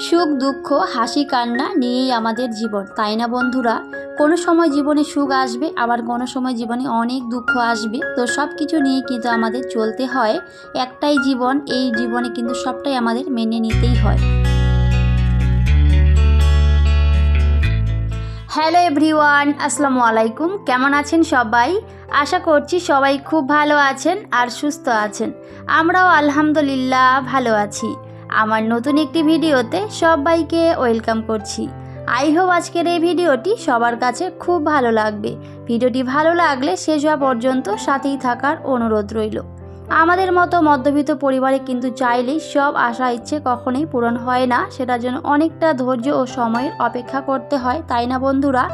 সুখ, দুঃখ, হাসি, কান্না নিয়েই আমাদের জীবন, তাই না বন্ধুরা? কোনো সময় জীবনে সুখ আসবে, আবার কোনো সময় জীবনে অনেক দুঃখ আসবে। তো সব কিছু নিয়ে কিন্তু আমাদের চলতে হয়। একটাই জীবন, এই জীবনে কিন্তু সবটাই আমাদের মেনে নিতেই হয়। হ্যালো এভরিওয়ান, আসসালামু আলাইকুম। কেমন আছেন সবাই? আশা করছি সবাই খুব ভালো আছেন আর সুস্থ আছেন। আমরাও আলহামদুলিল্লাহ ভালো আছি। আমার নতুন একটি ভিডিওতে সবাইকে ওয়েলকাম করছি। আই হোপ আজকের এই ভিডিওটি সবার কাছে খুব ভালো লাগবে। ভিডিওটি ভালো লাগলে শেষ হওয়া পর্যন্ত সাথেই থাকার অনুরোধ রইল। আমাদের মতো মধ্যবিত্ত পরিবারে কিন্তু চাইলেই সব আশা ইচ্ছে কখনোই পূরণ হয় না। সেটার জন্য অনেকটা ধৈর্য ও সময়ের অপেক্ষা করতে হয়, তাই না বন্ধুরা?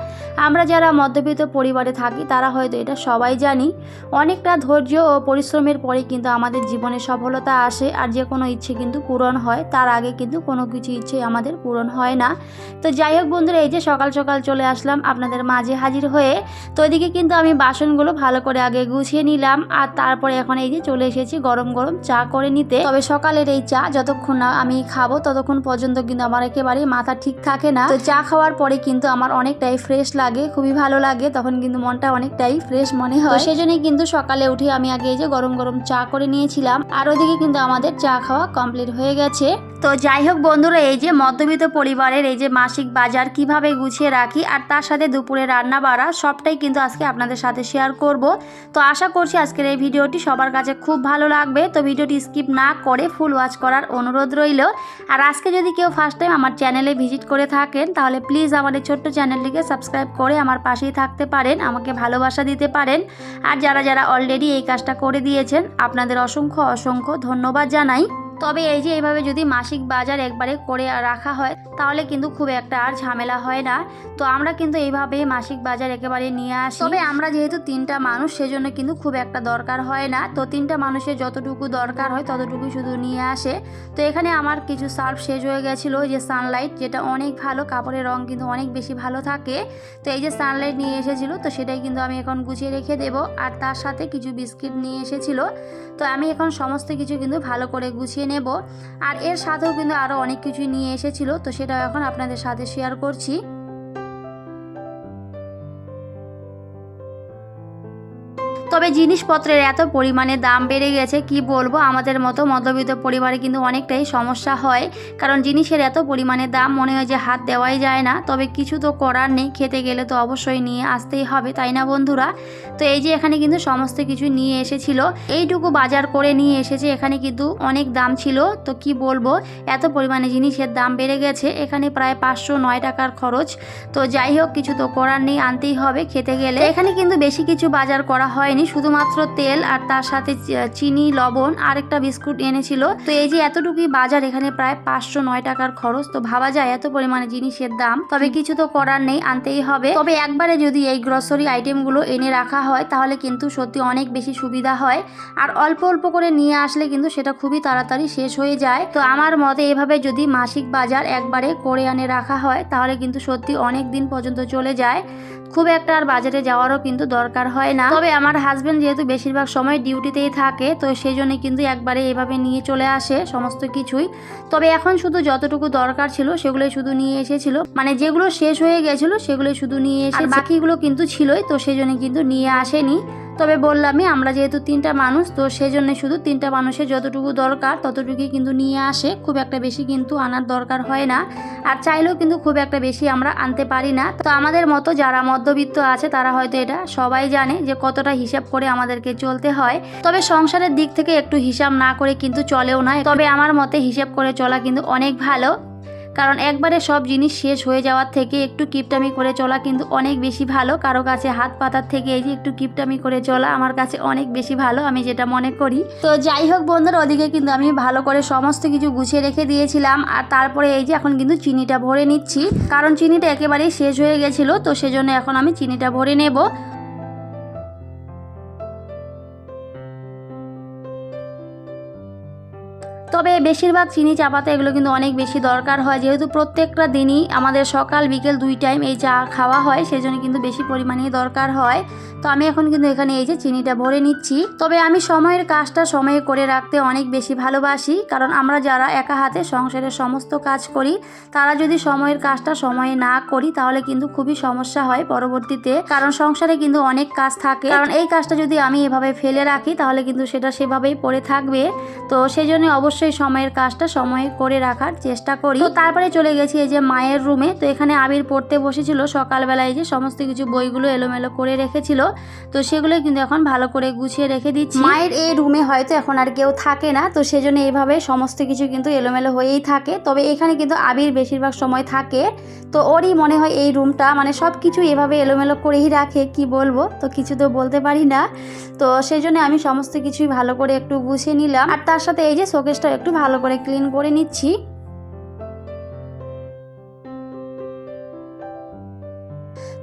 আমরা যারা মধ্যবিত্ত পরিবারে থাকি, তারা হয়তো এটা সবাই জানি। অনেকটা ধৈর্য ও পরিশ্রমের পরে কিন্তু আমাদের জীবনে সফলতা আসে আর যে কোনো ইচ্ছে কিন্তু পূরণ হয়। তার আগে কিন্তু কোনো কিছু ইচ্ছে আমাদের পূরণ হয় না। তো যাই হোক বন্ধুরা, এই যে সকাল সকাল চলে আসলাম আপনাদের মাঝে হাজির হয়ে। তো এদিকে কিন্তু আমি বাসনগুলো ভালো করে আগে গুছিয়ে নিলাম আর তারপরে এখন এই যে চলে এসেছি গরম গরম চা করে নিতে। তবে সকালের এই চা যতক্ষণ না আমি খাব ততক্ষণ পর্যন্ত কিন্তু আমার একেবারে মাথা ঠিক থাকে না। তো চা খাওয়ার পরে কিন্তু আমার অনেকটাই ফ্রেশ লাগে খুবই ভালো লাগে তখন কিন্তু মনটা অনেকটাই ফ্রেশ মনে হয়। সেজন্যই কিন্তু সকালে উঠে আমি আগে এই যে গরম গরম চা করে নিয়েছিলাম আর ওদিকে কিন্তু আমাদের চা খাওয়া কমপ্লিট হয়ে গেছে। তো যাই হোক বন্ধুরা এই যে মধ্যবিত্ত পরিবারের এই যে মাসিক বাজার কীভাবে গুছিয়ে রাখি আর তার সাথে দুপুরে রান্না বাড়া সবটাই কিন্তু আজকে আপনাদের সাথে শেয়ার করব। তো আশা করছি আজকের এই ভিডিওটি সবার কাছে খুব ভালো লাগবে, তো ভিডিওটি স্কিপ না করে ফুল ওয়াচ করার অনুরোধ রইল। আর আজকে যদি কেউ ফার্স্ট টাইম আমার চ্যানেলে ভিজিট করে থাকেন, তাহলে প্লিজ আমাদের ছোট্ট চ্যানেলটিকে সাবস্ক্রাইব করে আমার পাশেই থাকতে পারেন, আমাকে ভালোবাসা দিতে পারেন। আর যারা যারা অলরেডি এই কাজটা করে দিয়েছেন, আপনাদের অসংখ্য অসংখ্য ধন্যবাদ জানাই। তবে এই যে এইভাবে যদি মাসিক বাজার একবারে করে রাখা হয়, তাহলে কিন্তু খুব একটা আর ঝামেলা হয় না। তো আমরা কিন্তু এইভাবে মাসিক বাজার একেবারে নিয়ে আসি। তবে আমরা যেহেতু তিনটা মানুষ, সেজন্য কিন্তু খুব একটা দরকার হয় না। তো তিনটা মানুষের যতটুকু দরকার হয় ততটুকু শুধু নিয়ে আসে। তো এখানে আমার কিছু সার্ফ শেষ হয়ে গেছিল যে সানলাইট, যেটা অনেক ভালো, কাপড়ের রং কিন্তু অনেক বেশি ভালো থাকে। তো এই যে সানলাইট নিয়ে এসেছিল, তো সেটাই কিন্তু আমি এখন গুছিয়ে রেখে দেবো। আর তার সাথে কিছু বিস্কিট নিয়ে এসেছিল। তো আমি এখন সমস্ত কিছু কিন্তু ভালো করে গুছিয়ে নেব। আর এর সাথেও কিন্তু আরও অনেক কিছুই নিয়ে এসেছিল, তো সেটা এখন আপনাদের সাথে শেয়ার করছি। তবে জিনিসপত্রের এত পরিমাণে দাম বেড়ে গেছে কি বলব? আমাদের মতো মধ্যবিত্ত পরিবারে কিন্তু অনেকটাই সমস্যা হয়। কারণ জিনিসের এত পরিমাণে দাম মনে হয় যে হাত দেওয়াই যায় না। তবে কিছু তো করার নেই, খেতে গেলে তো অবশ্যই নিয়ে আসতেই হবে, তাই না বন্ধুরা? তো এই যে এখানে কিন্তু সমস্ত কিছু নিয়ে এসেছিল, এইটুকু বাজার করে নিয়ে এসেছে। এখানে কিন্তু অনেক দাম ছিল, তো কি বলব? এত পরিমাণে জিনিসের দাম বেড়ে গেছে। এখানে প্রায় পাঁচশো নয় টাকার খরচ। তো যাই হোক, কিছু তো করার নেই, আনতেই হবে, খেতে গেলে। এখানে কিন্তু বেশি কিছু বাজার করা হয়নি। শুধুমাত্র তেল আর তার সাথে চিনি, লবণ আর একটা বিস্কুট এনেছিল। তো এই যে এতটুকুই বাজার, এখানে প্রায় পাঁচশো নয় টাকার খরচ। তো ভাবা যায় এত পরিমাণে জিনিসের দাম। তবে কিছু তো করার নেই, আনতেই হবে। তবে একবারে যদি এই গ্রসারি আইটেমগুলো এনে রাখা হয়, তাহলে কিন্তু সত্যি অনেক বেশি সুবিধা হয়। আর অল্প অল্প করে নিয়ে আসলে কিন্তু সেটা খুবই তাড়াতাড়ি শেষ হয়ে যায়। তো আমার মতে এভাবে যদি মাসিক বাজার একবারে করে আনে রাখা হয়, তাহলে কিন্তু সত্যি অনেক দিন পর্যন্ত চলে যায়। খুব একটা আর বাজারে যাওয়ারও কিন্তু দরকার হয় না। তবে আমার হাজবেন্ড যেহেতু বেশিরভাগ সময় ডিউটিতেই থাকে তো সেই জন্য কিন্তু একবারে এভাবে নিয়ে চলে আসে সমস্ত কিছুই। তবে এখন শুধু যতটুকু দরকার ছিল সেগুলোই শুধু নিয়ে এসেছিল। মানে যেগুলো শেষ হয়ে গেছিল সেগুলোই শুধু নিয়ে এসে বাকিগুলো কিন্তু ছিলই তো সেই জন্য কিন্তু নিয়ে আসেনি। তবে বললামই, আমরা যেহেতু তিনটা মানুষ, তো সেই জন্য শুধু তিনটা মানুষের যতটুকু দরকার, ততটুকুই কিন্তু নিয়ে আসে। খুব একটা বেশি কিন্তু আনার দরকার হয় না। আর চাইলেও কিন্তু খুব একটা বেশি আমরা আনতে পারি না। তো আমাদের মতো যারা মধ্যবিত্ত আছে, তারা হয়তো এটা সবাই জানে যে কতটা হিসাব করে আমাদেরকে চলতে হয়। তবে সংসারের দিক থেকে একটু হিসাব না করে কিন্তু চলেও না তবে আমার মতে হিসাব করে চলা কিন্তু অনেক ভালো। কারণ একবারে সব জিনিস শেষ হয়ে যাওয়ার থেকে একটু কিপটামি করে চলা কিন্তু অনেক বেশি ভালো। কারও কাছে হাত পাতার থেকে এই যে একটু কিপটামি করে চলা আমার কাছে অনেক বেশি ভালো, আমি যেটা মনে করি। তো যাই হোক বন্ধুরা, ওদিকে কিন্তু আমি ভালো করে সমস্ত কিছু গুছিয়ে রেখে দিয়েছিলাম। আর তারপরে এই যে এখন কিন্তু চিনিটা ভরে নিচ্ছি। কারণ চিনিটা একেবারেই শেষ হয়ে গেছিল, তো সেজন্য এখন আমি চিনিটা ভরে নেব। তবে বেশিরভাগ চিনি চা পাতা এগুলো কিন্তু অনেক বেশি দরকার হয়। যেহেতু প্রত্যেকটা দিনই আমাদের সকাল, বিকেল দুই টাইম এই চা খাওয়া হয় সেই জন্য কিন্তু বেশি পরিমাণে দরকার হয়। তো আমি এখন কিন্তু এখানে এই যে চিনিটা ভরে নিচ্ছি। তবে আমি সময়ের কাজটা সময়ে করে রাখতে অনেক বেশি ভালোবাসি। কারণ আমরা যারা একা হাতে সংসারের সমস্ত কাজ করি, তারা যদি সময়ের কাজটা সময়ে না করি, তাহলে কিন্তু খুবই সমস্যা হয় পরবর্তীতে। কারণ সংসারে কিন্তু অনেক কাজ থাকে। কারণ এই কাজটা যদি আমি এভাবে ফেলে রাখি, তাহলে কিন্তু সেটা সেভাবেই পড়ে থাকবে। তো সেই জন্য অবশ্যই সময়ের কাজটা সময়ে করে রাখার চেষ্টা করি। তো তারপরে চলে গেছি এই যে মায়ের রুমে। তো এখানে আবির পড়তে বসেছিল। সকালবেলায় যে সমস্ত কিছু বইগুলো এলোমেলো করে রেখেছিল। তো সেগুলো কিন্তু এখন ভালো করে গুছিয়ে রেখে দিচ্ছি। মায়ের এই রুমে হয়তো এখন আর কেউ থাকে না। তো সেজন্য এইভাবে সমস্ত কিছু কিন্তু এলোমেলো হয়েই থাকে। তবে এখানে কিন্তু আবির বেশিরভাগ সময় থাকে। তো ওরই মনে হয় এই রুমটা মানে সব কিছু এভাবে এলোমেলো করেই রাখে। কি বলব? তো কিছু তো বলতে পারি না। তো সেই জন্য আমি সমস্ত কিছুই ভালো করে একটু গুছিয়ে নিলাম। আর তার সাথে এই যে শোকেসটা একটু ভালো করে ক্লিন করে নিচ্ছি।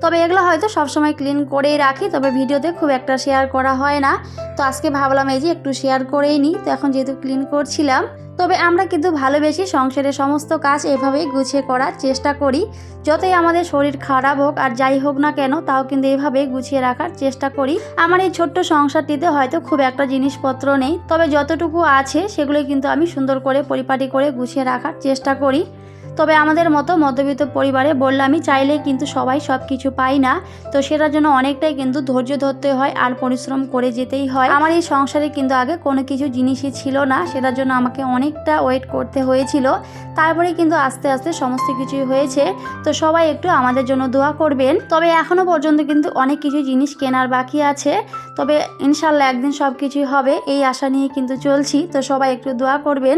তবে এগুলো হয়তো সবসময় ক্লিন করেই রাখি, তবে ভিডিওতে খুব একটা শেয়ার করা হয় না। তো আজকে ভাবলাম এই যে একটু শেয়ার করেই নিই। তো এখন যেহেতু ক্লিন করছিলাম তবে আমরা কিন্তু ভালোবেসে সংসারের সমস্ত কাজ এভাবেই গুছিয়ে করার চেষ্টা করি। যতই আমাদের শরীর খারাপ হোক আর যাই হোক না কেন, তাও কিন্তু এভাবে গুছিয়ে রাখার চেষ্টা করি। আমার এই ছোট্ট সংসারটিতে হয়তো খুব একটা জিনিসপত্র নেই, তবে যতটুকু আছে সেগুলো কিন্তু আমি সুন্দর করে পরিপাটি করে গুছিয়ে রাখার চেষ্টা করি। তবে আমাদের মতো মধ্যবিত্ত পরিবারে বললামই চাইলে কিন্তু সবাই সব কিছু পাই না। তো সেটার জন্য অনেকটাই কিন্তু ধৈর্য ধরতে হয় আর পরিশ্রম করে যেতেই হয়। আমার এই সংসারে কিন্তু আগে কোনো কিছু জিনিসই ছিল না, সেটার জন্য আমাকে অনেকটা ওয়েট করতে হয়েছিল। তারপরে কিন্তু আস্তে আস্তে সমস্ত কিছুই হয়েছে। তো সবাই একটু আমাদের জন্য দোয়া করবেন। তবে এখনও পর্যন্ত কিন্তু অনেক কিছু জিনিস কেনার বাকি আছে। তবে ইনশাল্লাহ একদিন সব কিছুই হবে, এই আশা নিয়ে কিন্তু চলছি। তো সবাই একটু দোয়া করবেন।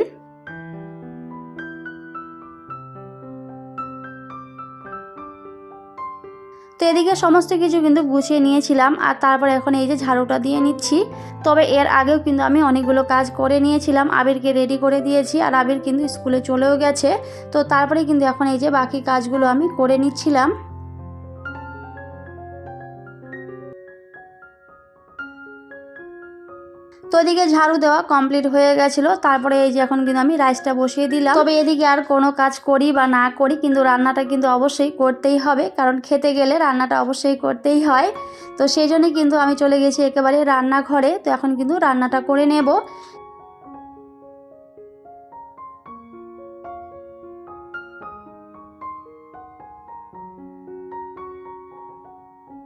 তো এদিকে সমস্ত কিছু কিন্তু গুছিয়ে নিয়েছিলাম আর তারপর এখন এই যে ঝাড়ুটা দিয়ে নিচ্ছি। তবে এর আগেও কিন্তু আমি অনেকগুলো কাজ করে নিয়েছিলাম, আবিরকে রেডি করে দিয়েছি আর আবির কিন্তু স্কুলে চলেও গেছে। তো তারপরে কিন্তু এখন এই যে বাকি কাজগুলো আমি করে নিচ্ছিলাম। তো এদিকে ঝাড়ু দেওয়া কমপ্লিট হয়ে গেছিল। তারপরে এই যে এখন কিন্তু আমি রাইসটা বসিয়ে দিলাম। তবে এদিকে আর কোনো কাজ করি বা না করি কিন্তু রান্নাটা কিন্তু অবশ্যই করতেই হবে। কারণ খেতে গেলে রান্নাটা অবশ্যই করতেই হয়। তো সেই জন্যই কিন্তু আমি চলে গেছি একেবারে রান্নাঘরে। তো এখন কিন্তু রান্নাটা করে নেব।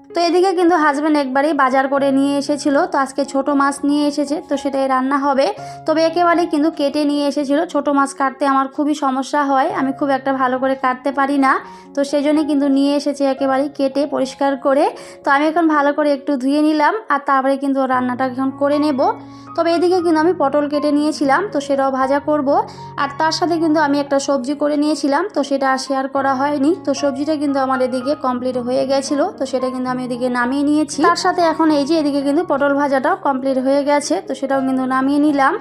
তো এদিকে কিন্তু হাজব্যান্ড একবারেই বাজার করে নিয়ে এসেছিল। তো আজকে ছোট মাছ নিয়ে এসেছে, তো সেটাই রান্না হবে। তবে একেবারেই কিন্তু কেটে নিয়ে এসেছিল। ছোট মাছ কাটতে আমার খুবই সমস্যা হয়, আমি খুব একটা ভালো করে কাটতে পারি না। তো সেই জন্যই কিন্তু নিয়ে এসেছে একেবারেই কেটে পরিষ্কার করে। তো আমি এখন ভালো করে একটু ধুয়ে নিলাম আর তারপরে কিন্তু রান্নাটা এখন করে নেব। তবে এদিকে কিন্তু আমি পটল কেটে নিয়েছিলাম, তো সেটাও ভাজা করব। আর তার সাথে কিন্তু আমি একটা সবজি করে নিয়েছিলাম, তো সেটা শেয়ার করা হয়নি। তো সবজিটা কিন্তু আমার এদিকে কমপ্লিট হয়ে গেছিল, তো সেটা কিন্তু আমি এদিকে নামিয়ে নিয়েছি। তার সাথে এখন এই যে এদিকে কিন্তু পটল ভাজাটাও কমপ্লিট হয়ে গেছে, তো সেটাও কিন্তু নামিয়ে নিলাম।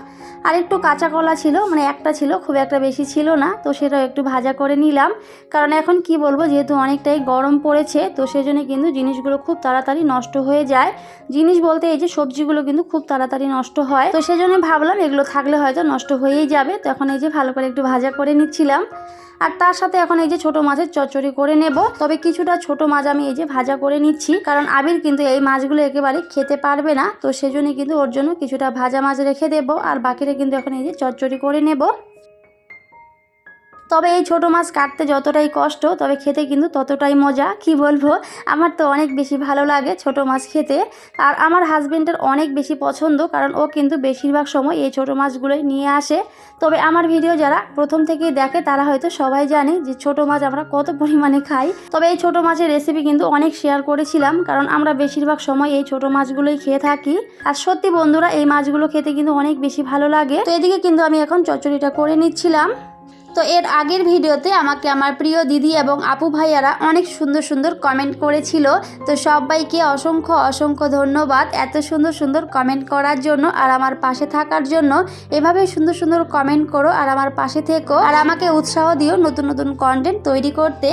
আর একটু কাঁচা কলা ছিল মানে একটা ছিল, খুব একটা বেশি ছিল না, তো সেটাও একটু ভাজা করে নিলাম। কারণ এখন কি বলব, যেহেতু অনেকটাই গরম পড়েছে, তো সেজন্য কিন্তু জিনিসগুলো খুব তাড়াতাড়ি নষ্ট হয়ে যায়। জিনিস বলতে এই যে সবজিগুলো কিন্তু খুব তাড়াতাড়ি নষ্ট হয়, তো সেজন্য ভাবলাম এগুলো থাকলে হয়তো নষ্ট হয়েই যাবে। তো এখন এই যে ভালো করে একটু ভাজা করে নিচ্ছিলাম। আর তার সাথে এখন এই যে ছোট মাছের চচ্চড়ি করে নেব। তবে কিছুটা ছোট মাছ আমি এই যে ভাজা করে নিচ্ছি, কারণ আবির কিন্তু এই মাছগুলো একেবারে খেতে পারবে না। তো সেজন্য কিন্তু ওর জন্য কিছুটা ভাজা মাছ রেখে দেবো, আর বাকিটা কিন্তু এখন এই যে চচ্চড়ি করে নেব। তবে এই ছোটো মাছ কাটতে যতটাই কষ্ট, তবে খেতে কিন্তু ততটাই মজা। কি বলব? আমার তো অনেক বেশি ভালো লাগে ছোট মাছ খেতে। আর আমার হাজবেন্ডের অনেক বেশি পছন্দ, কারণ ও কিন্তু বেশিরভাগ সময় এই ছোটো মাছগুলোই নিয়ে আসে। তবে আমার ভিডিও যারা প্রথম থেকেই দেখে, তারা হয়তো সবাই জানে যে ছোট মাছ আমরা কত পরিমাণে খাই। তবে এই ছোটো মাছের রেসিপি কিন্তু অনেক শেয়ার করেছিলাম, কারণ আমরা বেশিরভাগ সময় এই ছোটো মাছগুলোই খেয়ে থাকি। আর সত্যি বন্ধুরা, এই মাছগুলো খেতে কিন্তু অনেক বেশি ভালো লাগে। তো এদিকে কিন্তু আমি এখন চচ্চড়িটা করে নিচ্ছিলাম। তো এর আগের ভিডিওতে আমাকে আমার প্রিয় দিদি এবং আপু ভাইয়ারা অনেক সুন্দর সুন্দর কমেন্ট করেছিল। তো সবাইকে অসংখ্য অসংখ্য ধন্যবাদ এত সুন্দর সুন্দর কমেন্ট করার জন্য আর আমার পাশে থাকার জন্য। এভাবে সুন্দর সুন্দর কমেন্ট করো আর আমার পাশে থেকো আর আমাকে উৎসাহ দিও নতুন নতুন কন্টেন্ট তৈরি করতে।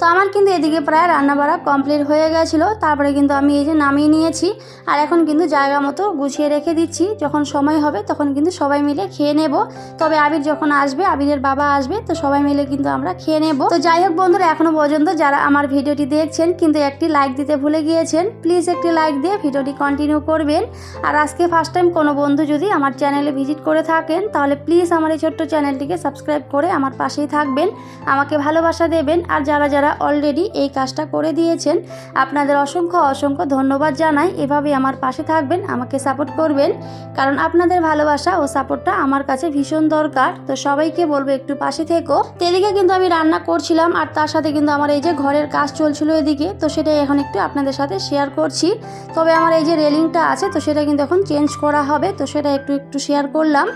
তো আমার কিন্তু এদিকে প্রায় রান্নাবাড়া কমপ্লিট হয়ে গেছিল। তারপরে কিন্তু আমি এই যে নামিয়ে নিয়েছি। আর এখন কিন্তু জায়গা মতো গুছিয়ে রেখে দিচ্ছি। যখন সময় হবে তখন কিন্তু সবাই মিলে খেয়ে নেব। তবে আবির যখন আসবে, আবিরের বাবা আসবে, তো সবাই মিলে কিন্তু আমরা খেয়ে নেব। তো যাই হোক বন্ধুরা, এখনও পর্যন্ত যারা আমার ভিডিওটি দেখছেন, কিন্তু একটি লাইক দিতে ভুলে গিয়েছেন প্লিজ একটি লাইক দিয়ে ভিডিওটি কন্টিনিউ করবেন। আর আজকে ফার্স্ট টাইম কোনো বন্ধু যদি আমার চ্যানেলে ভিজিট করে থাকেন, তাহলে প্লিজ আমার এই ছোট্ট চ্যানেলটিকে সাবস্ক্রাইব করে আমার পাশেই থাকবেন। আমাকে ভালোবাসা দেবেন। আর যারা যারা অলরেডি এই কাজটা করে দিয়েছেন, আপনাদের অসংখ্য অসংখ্য ধন্যবাদ জানাই। এভাবেই আমার পাশে থাকবেন, আমাকে সাপোর্ট করবেন। কারণ আপনাদের ভালোবাসা ও সাপোর্টটা আমার কাছে ভীষণ দরকার। তো সবাইকে বলব একটু পাশে থেকো। এদিকে কিন্তু আমি রান্না করছিলাম, আর তার সাথে কিন্তু আমার এই যে ঘরের কাজ চলছিল এদিকে, তো সেটাই এখন একটু আপনাদের সাথে শেয়ার করছি। তবে আমার এই যে রেলিংটা আছে, তো সেটা কিন্তু এখন চেঞ্জ করা হবে, তো সেটা একটু একটু শেয়ার করলাম।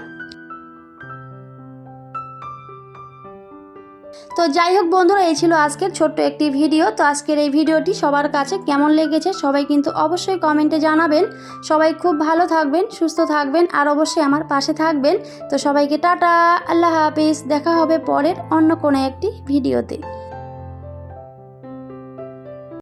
তো যাই হোক বন্ধুরা, এই ছিল আজকের ছোট্ট একটি ভিডিও। তো আজকের এই ভিডিওটি সবার কাছে কেমন লেগেছে সবাই কিন্তু অবশ্যই কমেন্টে জানাবেন। সবাই খুব ভালো থাকবেন, সুস্থ থাকবেন, আর অবশ্যই আমার পাশে থাকবেন। তো সবাইকে টাটা, আল্লাহ হাফিজ, দেখা হবে পরের অন্য কোনো একটি ভিডিওতে।